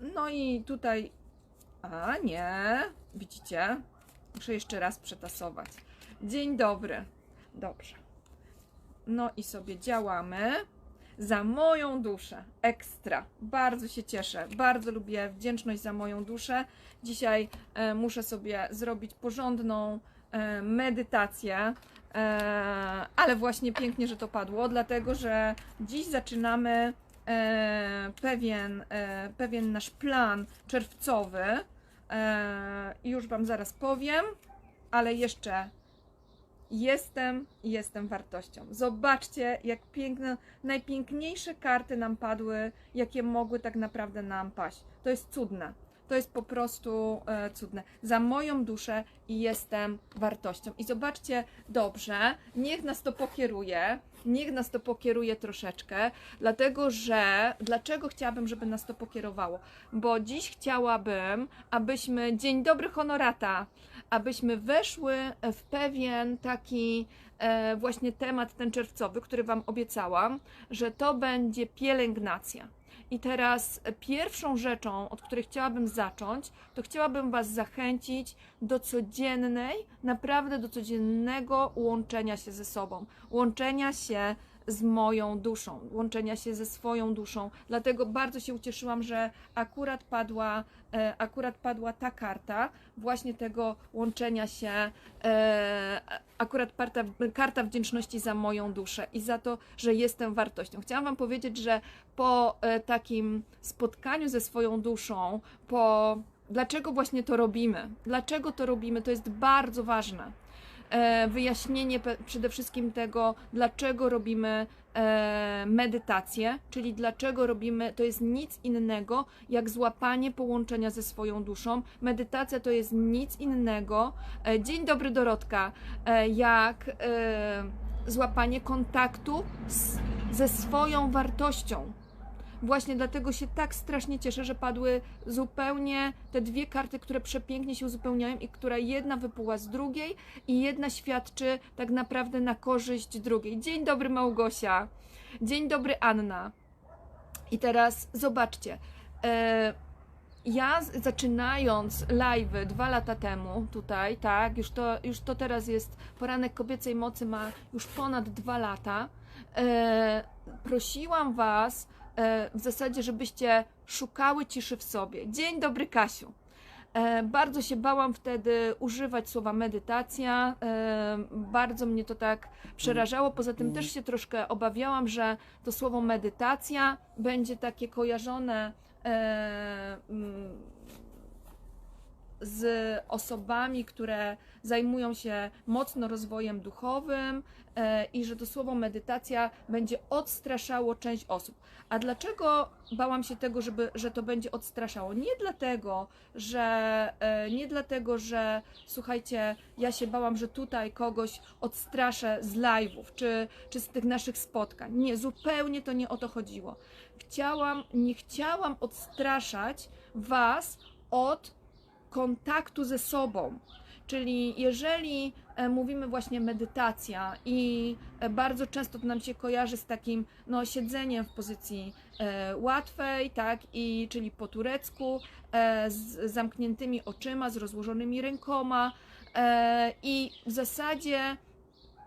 No i tutaj, a nie, widzicie? Muszę jeszcze raz przetasować. Dzień dobry. Dobrze. No i sobie działamy. Za moją duszę. Ekstra. Bardzo się cieszę. Bardzo lubię wdzięczność za moją duszę. Dzisiaj e, muszę sobie zrobić porządną e, medytację. E, ale właśnie pięknie, że to padło, dlatego że dziś zaczynamy pewien, e, pewien nasz plan czerwcowy. E, już Wam zaraz powiem, ale jeszcze jestem jestem wartością. Zobaczcie, jak piękne, najpiękniejsze karty nam padły, jakie mogły tak naprawdę nam paść. To jest cudne. To jest po prostu e, cudne. Za moją duszę i jestem wartością. I zobaczcie dobrze, niech nas to pokieruje, niech nas to pokieruje troszeczkę, dlatego że dlaczego chciałabym, żeby nas to pokierowało? Bo dziś chciałabym, abyśmy, dzień dobry honorata, abyśmy weszły w pewien taki e, właśnie temat ten czerwcowy, który Wam obiecałam, że to będzie pielęgnacja. I teraz pierwszą rzeczą, od której chciałabym zacząć, to chciałabym Was zachęcić do codziennej, naprawdę do codziennego łączenia się ze sobą, łączenia się z moją duszą, łączenia się ze swoją duszą. Dlatego bardzo się ucieszyłam, że akurat padła, e, akurat padła ta karta, właśnie tego łączenia się, e, akurat parta, karta wdzięczności za moją duszę i za to, że jestem wartością. Chciałam Wam powiedzieć, że po e, takim spotkaniu ze swoją duszą, po dlaczego właśnie to robimy, dlaczego to robimy, to jest bardzo ważne wyjaśnienie pe- przede wszystkim tego, dlaczego robimy e, medytację, czyli dlaczego robimy, to jest nic innego jak złapanie połączenia ze swoją duszą. Medytacja to jest nic innego. E, dzień dobry Dorotka, e, jak e, złapanie kontaktu z, ze swoją wartością. Właśnie dlatego się tak strasznie cieszę, że padły zupełnie te dwie karty, które przepięknie się uzupełniają i która jedna wypływa z drugiej i jedna świadczy tak naprawdę na korzyść drugiej. Dzień dobry Małgosia. Dzień dobry Anna. I teraz zobaczcie. E, ja zaczynając live dwa lata temu tutaj, tak, już to, już to teraz jest poranek kobiecej mocy, ma już ponad dwa lata. E, prosiłam Was w zasadzie, żebyście szukały ciszy w sobie. Dzień dobry, Kasiu. E, bardzo się bałam wtedy używać słowa medytacja. E, bardzo mnie to tak przerażało. Poza tym też się troszkę obawiałam, że to słowo medytacja będzie takie kojarzone e, z osobami, które zajmują się mocno rozwojem duchowym e, i że to słowo medytacja będzie odstraszało część osób. A dlaczego bałam się tego, żeby, że to będzie odstraszało? Nie dlatego, że e, nie dlatego, że słuchajcie, ja się bałam, że tutaj kogoś odstraszę z live'ów czy, czy z tych naszych spotkań. Nie, zupełnie to nie o to chodziło. Chciałam, nie chciałam odstraszać was od kontaktu ze sobą. Czyli jeżeli e, mówimy właśnie medytacja i e, bardzo często to nam się kojarzy z takim no, siedzeniem w pozycji e, łatwej, tak, i czyli po turecku, z zamkniętymi oczyma, z rozłożonymi rękoma i w zasadzie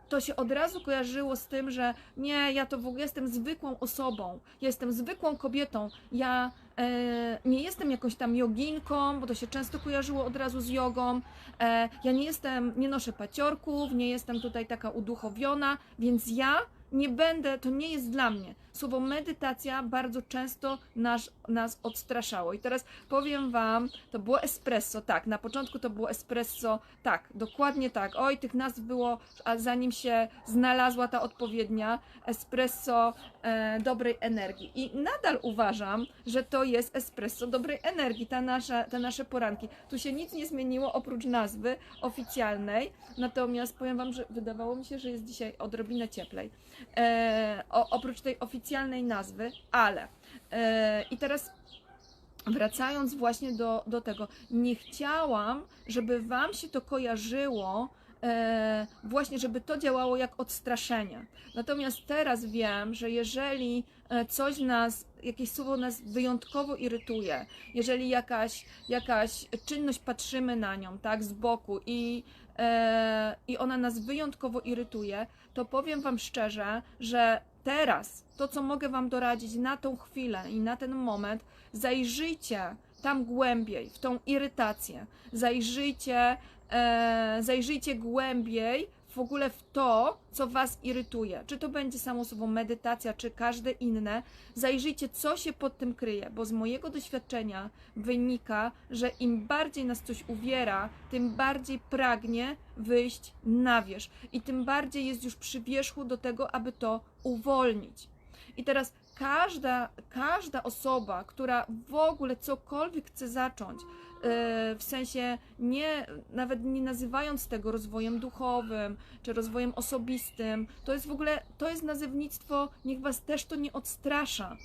to się od razu kojarzyło z tym, że nie, ja to w ogóle jestem zwykłą osobą, jestem zwykłą kobietą, ja nie jestem jakąś tam joginką, bo to się często kojarzyło od razu z jogą, e, ja nie jestem, nie noszę paciorków, nie jestem tutaj taka uduchowiona, więc ja nie będę, to nie jest dla mnie. Słowo medytacja bardzo często nas, nas odstraszało. I teraz powiem Wam, to było espresso, tak, na początku to było espresso, tak, dokładnie tak. Oj, tych nazw było, a zanim się znalazła ta odpowiednia, espresso e, dobrej energii. I nadal uważam, że to jest espresso dobrej energii, ta nasza, te nasze poranki. Tu się nic nie zmieniło oprócz nazwy oficjalnej, natomiast powiem Wam, że wydawało mi się, że jest dzisiaj odrobinę cieplej. E, o, oprócz tej oficjalnej nazwy, ale e, i teraz wracając właśnie do, do tego, nie chciałam, żeby Wam się to kojarzyło e, właśnie, żeby to działało jak odstraszenie. Natomiast teraz wiem, że jeżeli e, coś nas, jakieś słowo nas wyjątkowo irytuje, jeżeli jakaś, jakaś czynność patrzymy na nią, tak, z boku i, i ona nas wyjątkowo irytuje, to powiem Wam szczerze, że teraz to, co mogę Wam doradzić na tą chwilę i na ten moment, zajrzyjcie tam głębiej, w tą irytację. Zajrzyjcie, e, zajrzyjcie głębiej w ogóle w to, co Was irytuje. Czy to będzie samo słowo medytacja, czy każde inne. Zajrzyjcie, co się pod tym kryje, bo z mojego doświadczenia wynika, że im bardziej nas coś uwiera, tym bardziej pragnie wyjść na wierzch i tym bardziej jest już przy wierzchu do tego, aby to uwolnić. I teraz każda, każda osoba, która w ogóle cokolwiek chce zacząć, w sensie nie, nawet nie nazywając tego rozwojem duchowym czy rozwojem osobistym, to jest w ogóle, to jest nazewnictwo, niech was też to nie odstrasza.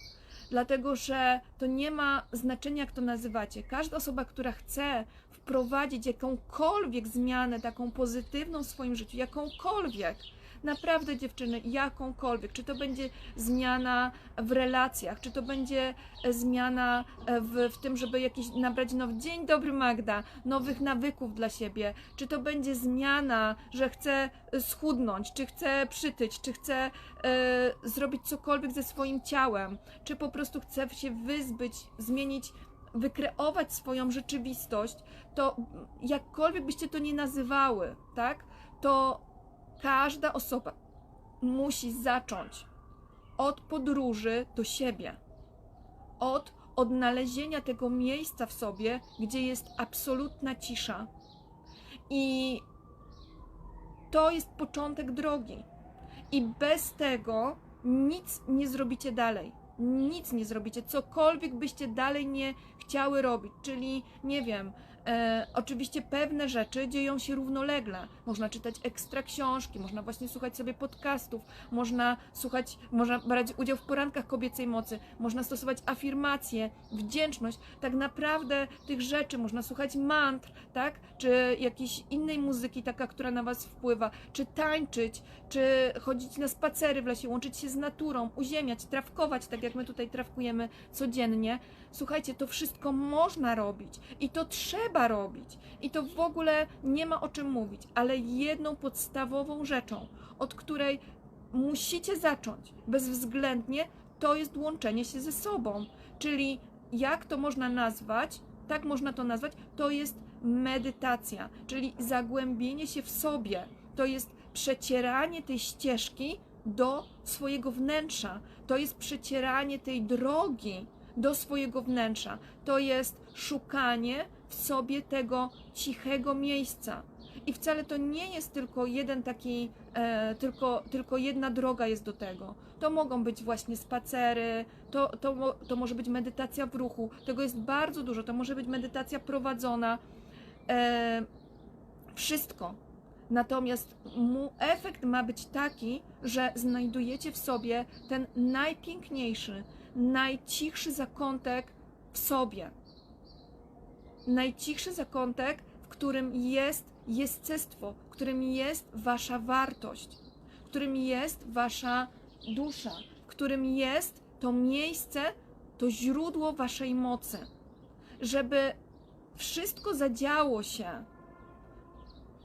Dlatego, że to nie ma znaczenia, jak to nazywacie. Każda osoba, która chce wprowadzić jakąkolwiek zmianę, taką pozytywną w swoim życiu, jakąkolwiek, Naprawdę dziewczyny, jakąkolwiek, czy to będzie zmiana w relacjach, czy to będzie e, zmiana e, w, w tym, żeby jakiś nabrać now, dzień dobry Magda, nowych nawyków dla siebie, czy to będzie zmiana, że chcę e, schudnąć, czy chcę przytyć, czy chcę e, zrobić cokolwiek ze swoim ciałem, czy po prostu chcę się wyzbyć, zmienić wykreować swoją rzeczywistość, to jakkolwiek byście to nie nazywały, tak, to każda osoba musi zacząć od podróży do siebie, od odnalezienia tego miejsca w sobie, gdzie jest absolutna cisza. I to jest początek drogi. I bez tego nic nie zrobicie dalej. Nic nie zrobicie, cokolwiek byście dalej nie chciały robić, czyli nie wiem, E, oczywiście pewne rzeczy dzieją się równolegle. Można czytać ekstra książki, można właśnie słuchać sobie podcastów, można słuchać, można brać udział w porankach kobiecej mocy, można stosować afirmacje, wdzięczność. Tak naprawdę tych rzeczy można słuchać mantr, tak? Czy jakiejś innej muzyki, taka, która na was wpływa, czy tańczyć, czy chodzić na spacery w lesie, łączyć się z naturą, uziemiać, trawkować, tak jak my tutaj trawkujemy codziennie. Słuchajcie, to wszystko można robić i to trzeba robić. I to w ogóle nie ma o czym mówić, ale jedną podstawową rzeczą, od której musicie zacząć bezwzględnie, to jest łączenie się ze sobą. Czyli jak to można nazwać? Tak można to nazwać, to jest medytacja, czyli zagłębienie się w sobie. To jest przecieranie tej ścieżki do swojego wnętrza. To jest przecieranie tej drogi do swojego wnętrza. To jest szukanie w sobie tego cichego miejsca. I wcale to nie jest tylko jeden taki, e, tylko, tylko jedna droga jest do tego. To mogą być właśnie spacery, to, to, to może być medytacja w ruchu, tego jest bardzo dużo, to może być medytacja prowadzona. E, wszystko. Natomiast mu efekt ma być taki, że znajdujecie w sobie ten najpiękniejszy, najcichszy zakątek w sobie. Najcichszy zakątek, w którym jest jestestwo, w którym jest wasza wartość, w którym jest wasza dusza, w którym jest to miejsce, to źródło waszej mocy. Żeby wszystko zadziało się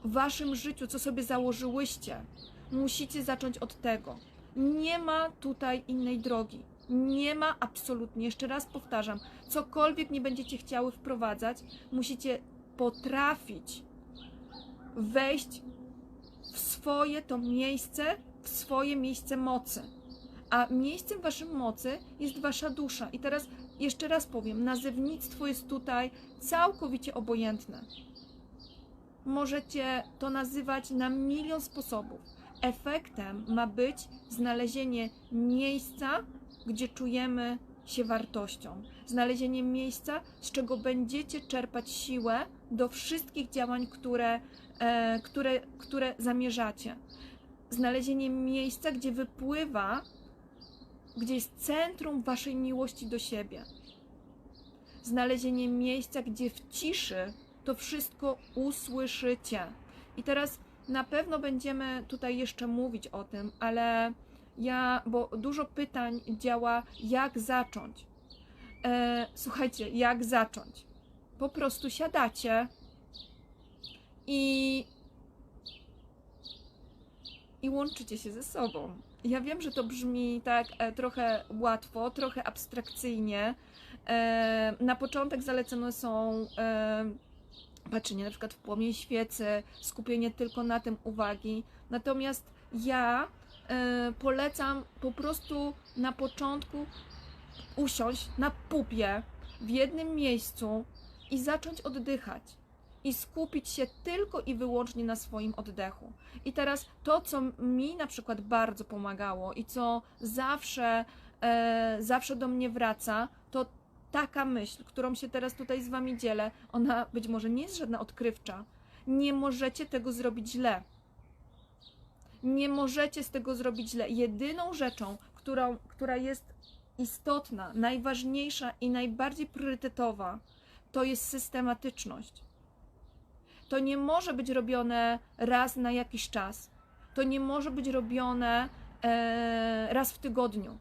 w waszym życiu, co sobie założyłyście, musicie zacząć od tego. Nie ma tutaj innej drogi. Nie ma absolutnie, jeszcze raz powtarzam, cokolwiek nie będziecie chciały wprowadzać, musicie potrafić wejść w swoje to miejsce, w swoje miejsce mocy. A miejscem waszym mocy jest wasza dusza. I teraz jeszcze raz powiem, nazewnictwo jest tutaj całkowicie obojętne. Możecie to nazywać na milion sposobów. Efektem ma być znalezienie miejsca, gdzie czujemy się wartością. Znalezienie miejsca, z czego będziecie czerpać siłę do wszystkich działań, które, e, które, które zamierzacie. Znalezienie miejsca, gdzie wypływa, gdzie jest centrum waszej miłości do siebie. Znalezienie miejsca, gdzie w ciszy to wszystko usłyszycie. I teraz Na pewno będziemy tutaj jeszcze mówić o tym, ale ja, bo dużo pytań działa, jak zacząć. E, słuchajcie, jak zacząć? Po prostu siadacie i, i łączycie się ze sobą. Ja wiem, że to brzmi tak e, trochę łatwo, trochę abstrakcyjnie. E, na początek zalecone są e, patrzenie na przykład w płomień świecy, skupienie tylko na tym uwagi. Natomiast ja polecam po prostu na początku usiąść na pupie w jednym miejscu i zacząć oddychać. I skupić się tylko i wyłącznie na swoim oddechu. I teraz to, co mi na przykład bardzo pomagało i co zawsze, e, zawsze do mnie wraca, to taka myśl, którą się teraz tutaj z Wami dzielę, ona być może nie jest żadna odkrywcza. Nie możecie tego zrobić źle. Nie możecie z tego zrobić źle. Jedyną rzeczą, którą, która jest istotna, najważniejsza i najbardziej priorytetowa, to jest systematyczność. To nie może być robione raz na jakiś czas. To nie może być robione e, raz w tygodniu.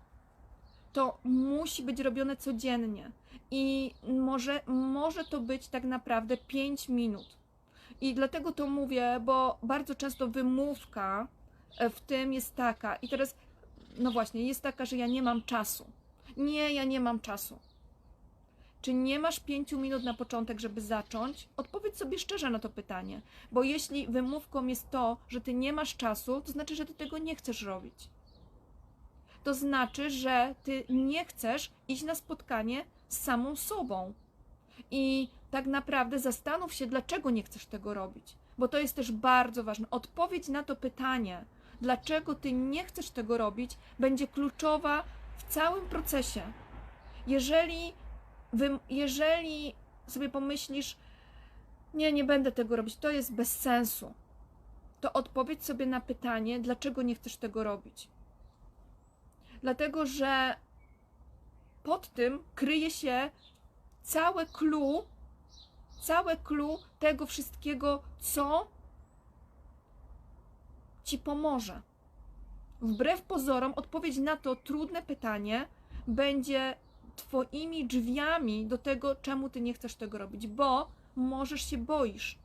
To musi być robione codziennie. I może, może to być tak naprawdę 5 minut. I dlatego to mówię, bo bardzo często wymówka w tym jest taka, i teraz, no właśnie, jest taka, że ja nie mam czasu. Nie, ja nie mam czasu. Czy nie masz pięciu minut na początek, żeby zacząć? Odpowiedz sobie szczerze na to pytanie, bo jeśli wymówką jest to, że ty nie masz czasu, to znaczy, że ty tego nie chcesz robić. To znaczy, że ty nie chcesz iść na spotkanie z samą sobą. I tak naprawdę zastanów się, dlaczego nie chcesz tego robić, bo to jest też bardzo ważne. Odpowiedź na to pytanie, dlaczego ty nie chcesz tego robić, będzie kluczowa w całym procesie. Jeżeli, jeżeli sobie pomyślisz, nie, nie będę tego robić, to jest bez sensu, to odpowiedz sobie na pytanie, dlaczego nie chcesz tego robić. Dlatego, że pod tym kryje się całe clue, całe clue tego wszystkiego, co ci pomoże. Wbrew pozorom, odpowiedź na to trudne pytanie będzie Twoimi drzwiami do tego, czemu Ty nie chcesz tego robić, bo możesz się boisz.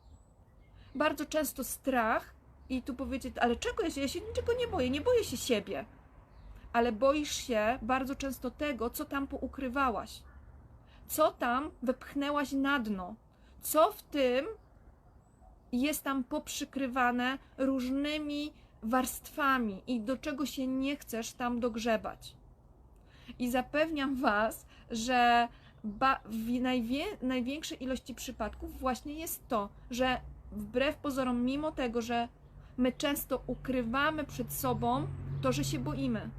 Bardzo często strach, i tu powiedzieć, ale czego ja się, ja się niczego nie boję, nie boję się siebie, ale boisz się bardzo często tego, co tam poukrywałaś, co tam wepchnęłaś na dno, co w tym jest tam poprzykrywane różnymi warstwami i do czego się nie chcesz tam dogrzebać. I zapewniam Was, że w największej ilości przypadków właśnie jest to, że wbrew pozorom, mimo tego, że my często ukrywamy przed sobą to, że się boimy,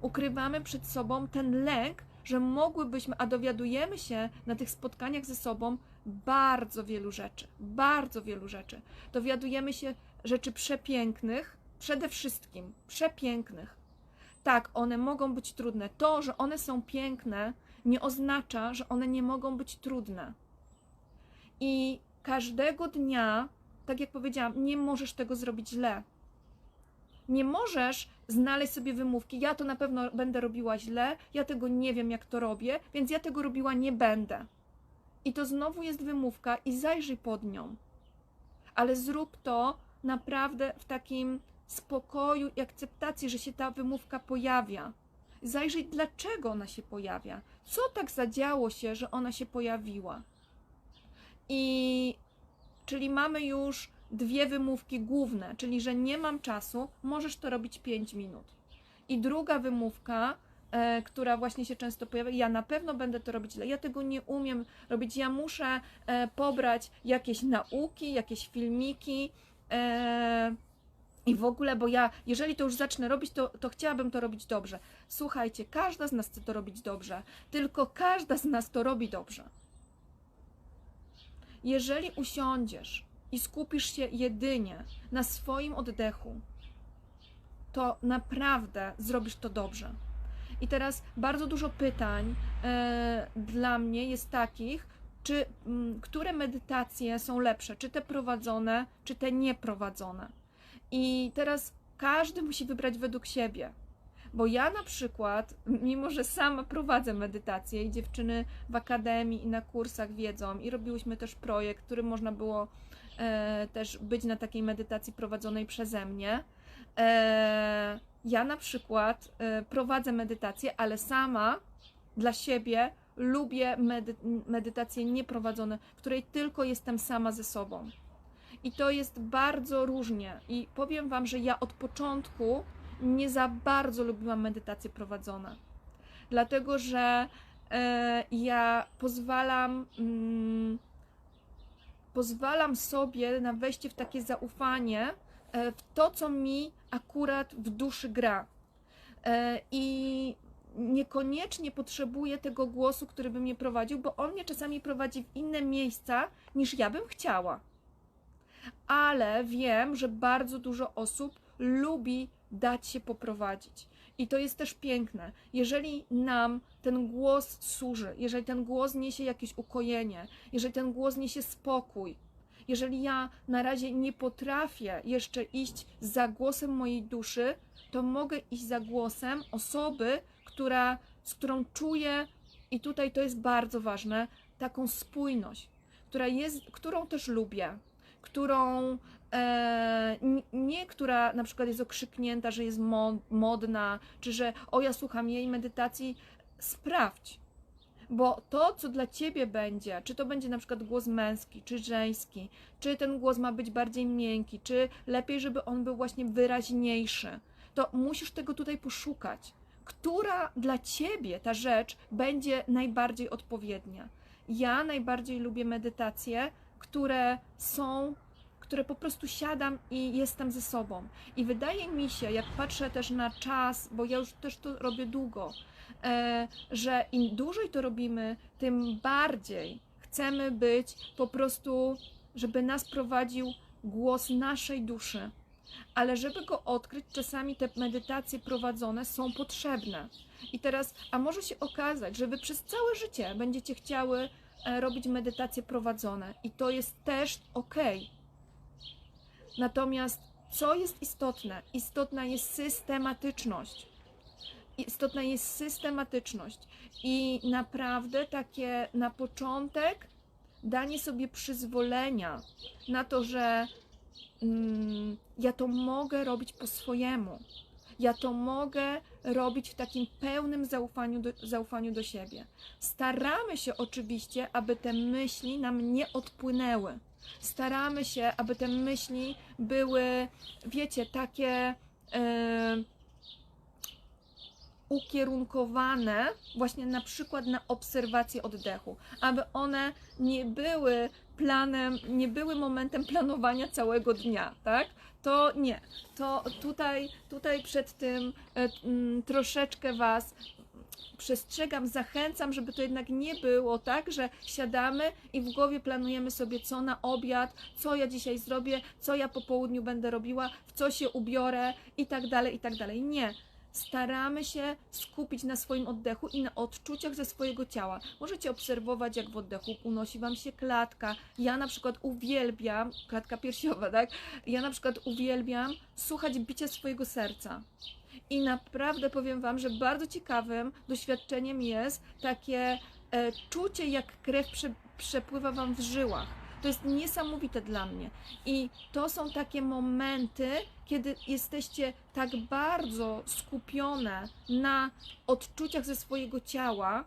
ukrywamy przed sobą ten lęk, że mogłybyśmy, a dowiadujemy się na tych spotkaniach ze sobą bardzo wielu rzeczy, bardzo wielu rzeczy. Dowiadujemy się rzeczy przepięknych, przede wszystkim przepięknych. Tak, one mogą być trudne. To, że one są piękne, nie oznacza, że one nie mogą być trudne. I każdego dnia, tak jak powiedziałam, nie możesz tego zrobić źle. Nie możesz znaleźć sobie wymówki. Ja to na pewno będę robiła źle, ja tego nie wiem, jak to robię, więc ja tego robiła nie będę. I to znowu jest wymówka, i zajrzyj pod nią. Ale zrób to naprawdę w takim spokoju i akceptacji, że się ta wymówka pojawia. Zajrzyj, dlaczego ona się pojawia. Co tak zadziało się, że ona się pojawiła. I czyli mamy już dwie wymówki główne, czyli że nie mam czasu, możesz to robić 5 minut. I druga wymówka, e, która właśnie się często pojawia, ja na pewno będę to robić ja tego nie umiem robić, ja muszę e, pobrać jakieś nauki, jakieś filmiki. E, i w ogóle, bo ja, jeżeli to już zacznę robić, to, to chciałabym to robić dobrze. Słuchajcie, każda z nas chce to robić dobrze, tylko każda z nas to robi dobrze. Jeżeli usiądziesz i skupisz się jedynie na swoim oddechu, to naprawdę zrobisz to dobrze. I teraz bardzo dużo pytań e, dla mnie jest takich, czy mm, które medytacje są lepsze, czy te prowadzone, czy te nieprowadzone. I teraz każdy musi wybrać według siebie. Bo ja na przykład, mimo że sama prowadzę medytację i dziewczyny w akademii i na kursach wiedzą, i robiłyśmy też projekt, który można było też być na takiej medytacji prowadzonej przeze mnie. E, ja na przykład e, prowadzę medytację, ale sama dla siebie lubię medy medytacje nieprowadzone, w której tylko jestem sama ze sobą. I to jest bardzo różnie. I powiem Wam, że ja od początku nie za bardzo lubiłam medytacje prowadzone. Dlatego, że e, ja pozwalam, mm, pozwalam sobie na wejście w takie zaufanie e, w to, co mi akurat w duszy gra. E, I niekoniecznie potrzebuję tego głosu, który by mnie prowadził, bo on mnie czasami prowadzi w inne miejsca niż ja bym chciała. Ale wiem, że bardzo dużo osób lubi dać się poprowadzić. I to jest też piękne. Jeżeli nam ten głos służy, jeżeli ten głos niesie jakieś ukojenie, jeżeli ten głos niesie spokój, jeżeli ja na razie nie potrafię jeszcze iść za głosem mojej duszy, to mogę iść za głosem osoby, która, z którą czuję, i tutaj to jest bardzo ważne, taką spójność, która jest, którą też lubię, którą nie, która na przykład jest okrzyknięta, że jest modna, czy że o ja słucham jej medytacji, sprawdź. Bo to, co dla ciebie będzie, czy to będzie na przykład głos męski, czy żeński, czy ten głos ma być bardziej miękki, czy lepiej, żeby on był właśnie wyraźniejszy, to musisz tego tutaj poszukać. Która dla ciebie ta rzecz będzie najbardziej odpowiednia? Ja najbardziej lubię medytacje, które są które po prostu siadam i jestem ze sobą. I wydaje mi się, jak patrzę też na czas, bo ja już też to robię długo, e, że im dłużej to robimy, tym bardziej chcemy być po prostu, żeby nas prowadził głos naszej duszy. Ale żeby go odkryć, czasami te medytacje prowadzone są potrzebne. I teraz, a może się okazać, że wy przez całe życie będziecie chciały e, robić medytacje prowadzone, i to jest też ok. Natomiast co jest istotne? Istotna jest systematyczność. Istotna jest systematyczność i naprawdę takie na początek danie sobie przyzwolenia na to, że mm, ja to mogę robić po swojemu. Ja to mogę robić w takim pełnym zaufaniu do, zaufaniu do siebie. Staramy się oczywiście, aby te myśli nam nie odpłynęły staramy się, aby te myśli były, wiecie, takie e, ukierunkowane właśnie na przykład na obserwację oddechu, aby one nie były planem, nie były momentem planowania całego dnia, tak? To nie. To tutaj, tutaj przed tym e, m, troszeczkę Was przestrzegam, zachęcam, żeby to jednak nie było tak, że siadamy i w głowie planujemy sobie, co na obiad, co ja dzisiaj zrobię, co ja po południu będę robiła, w co się ubiorę i tak dalej, i tak dalej. Nie. Staramy się skupić na swoim oddechu i na odczuciach ze swojego ciała. Możecie obserwować, jak w oddechu unosi Wam się klatka. Ja na przykład uwielbiam, klatka piersiowa, tak? Ja na przykład uwielbiam słuchać bicia swojego serca. I naprawdę powiem Wam, że bardzo ciekawym doświadczeniem jest takie e, czucie, jak krew prze, przepływa Wam w żyłach. To jest niesamowite dla mnie. I to są takie momenty, kiedy jesteście tak bardzo skupione na odczuciach ze swojego ciała,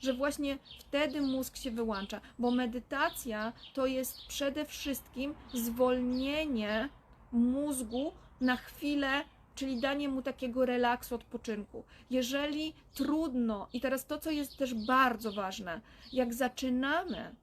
że właśnie wtedy mózg się wyłącza, bo medytacja to jest przede wszystkim zwolnienie mózgu na chwilę czyli danie mu takiego relaksu, odpoczynku. Jeżeli trudno, i teraz to, co jest też bardzo ważne, jak zaczynamy,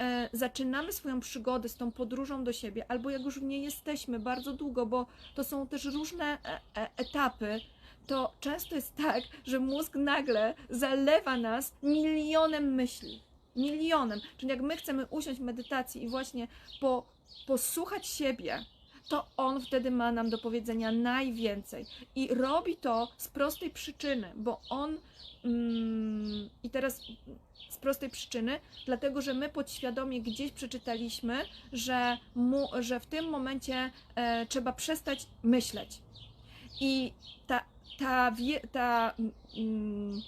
e, zaczynamy swoją przygodę z tą podróżą do siebie, albo jak już w niej jesteśmy bardzo długo, bo to są też różne e, e, etapy, to często jest tak, że mózg nagle zalewa nas milionem myśli. Milionem. Czyli jak my chcemy usiąść w medytacji i właśnie po, posłuchać siebie, to on wtedy ma nam do powiedzenia najwięcej. I robi to z prostej przyczyny, bo on. Mm, I teraz z prostej przyczyny, dlatego że my podświadomie gdzieś przeczytaliśmy, że, mu, że w tym momencie e, trzeba przestać myśleć. I ta, ta, wie, ta, mm,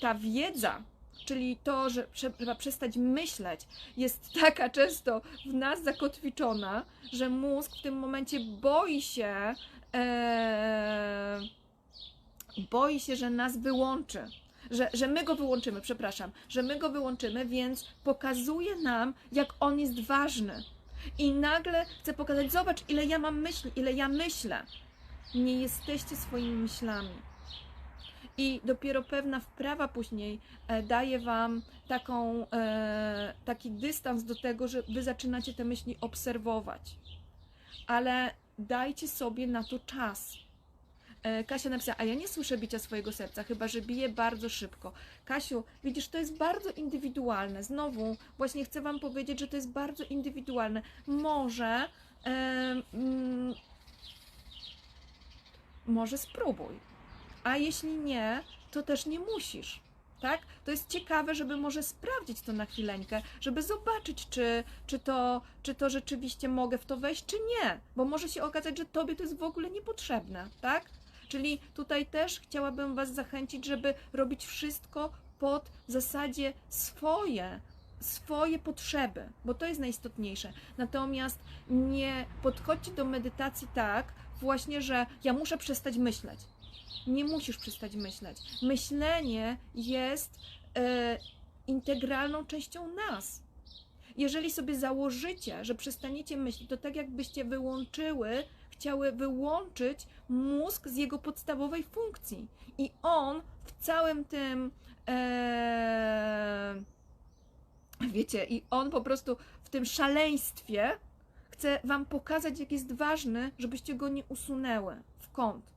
ta wiedza, czyli to, że trzeba przestać myśleć, jest taka często w nas zakotwiczona, że mózg w tym momencie boi się, e, boi się, że nas wyłączy. Że, że my go wyłączymy, przepraszam, że my go wyłączymy, więc pokazuje nam, jak on jest ważny. I nagle chce pokazać, zobacz, ile ja mam myśli, ile ja myślę. Nie jesteście swoimi myślami. I dopiero pewna wprawa później e, daje Wam taką, e, taki dystans do tego, że Wy zaczynacie te myśli obserwować. Ale dajcie sobie na to czas. E, Kasia napisała, a ja nie słyszę bicia swojego serca, chyba że bije bardzo szybko. Kasiu, widzisz, to jest bardzo indywidualne. Znowu, właśnie chcę Wam powiedzieć, że to jest bardzo indywidualne. Może, mm, może spróbuj. A jeśli nie, to też nie musisz. Tak? To jest ciekawe, żeby może sprawdzić to na chwileńkę, żeby zobaczyć, czy, czy, to, czy to rzeczywiście mogę w to wejść, czy nie. Bo może się okazać, że tobie to jest w ogóle niepotrzebne, tak? Czyli tutaj też chciałabym Was zachęcić, żeby robić wszystko pod zasadzie swoje, swoje potrzeby, bo to jest najistotniejsze. Natomiast nie podchodźcie do medytacji tak, właśnie, że ja muszę przestać myśleć. Nie musisz przestać myśleć. Myślenie jest e, integralną częścią nas. Jeżeli sobie założycie, że przestaniecie myśleć, to tak jakbyście wyłączyły, chciały wyłączyć mózg z jego podstawowej funkcji. I on w całym tym, e, wiecie, i on po prostu w tym szaleństwie chce Wam pokazać, jak jest ważny, żebyście go nie usunęły w kąt.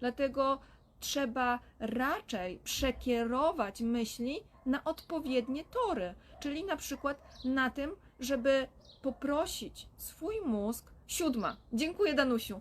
Dlatego trzeba raczej przekierować myśli na odpowiednie tory, czyli na przykład na tym, żeby poprosić swój mózg, siódma, dziękuję Danusiu,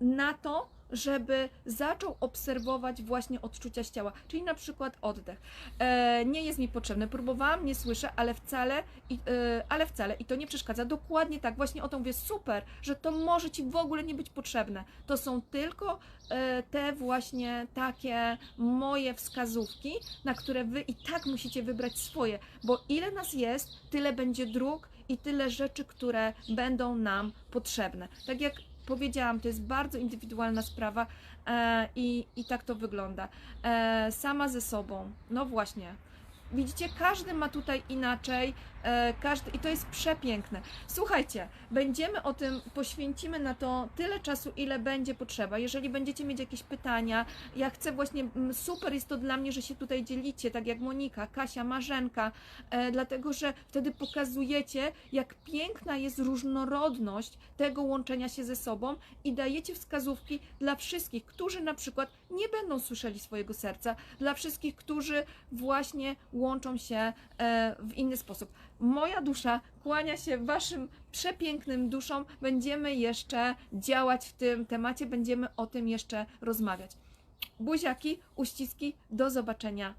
na to, żeby zaczął obserwować właśnie odczucia z ciała, czyli na przykład oddech. E, nie jest mi potrzebne, próbowałam, nie słyszę, ale wcale, i, e, ale wcale i to nie przeszkadza. Dokładnie tak, właśnie o to mówię, super, że to może Ci w ogóle nie być potrzebne. To są tylko e, te właśnie takie moje wskazówki, na które Wy i tak musicie wybrać swoje, bo ile nas jest, tyle będzie dróg i tyle rzeczy, które będą nam potrzebne. Tak jak powiedziałam, to jest bardzo indywidualna sprawa e, i, i tak to wygląda. E, sama ze sobą, no właśnie. Widzicie, każdy ma tutaj inaczej, każdy, i to jest przepiękne. Słuchajcie, będziemy o tym, poświęcimy na to tyle czasu, ile będzie potrzeba. Jeżeli będziecie mieć jakieś pytania, ja chcę właśnie, mm, super jest to dla mnie, że się tutaj dzielicie, tak jak Monika, Kasia, Marzenka, e, dlatego że wtedy pokazujecie, jak piękna jest różnorodność tego łączenia się ze sobą i dajecie wskazówki dla wszystkich, którzy na przykład nie będą słyszeli swojego serca, dla wszystkich, którzy właśnie łączą się e, w inny sposób. Moja dusza kłania się Waszym przepięknym duszom. Będziemy jeszcze działać w tym temacie, będziemy o tym jeszcze rozmawiać. Buziaki, uściski, do zobaczenia!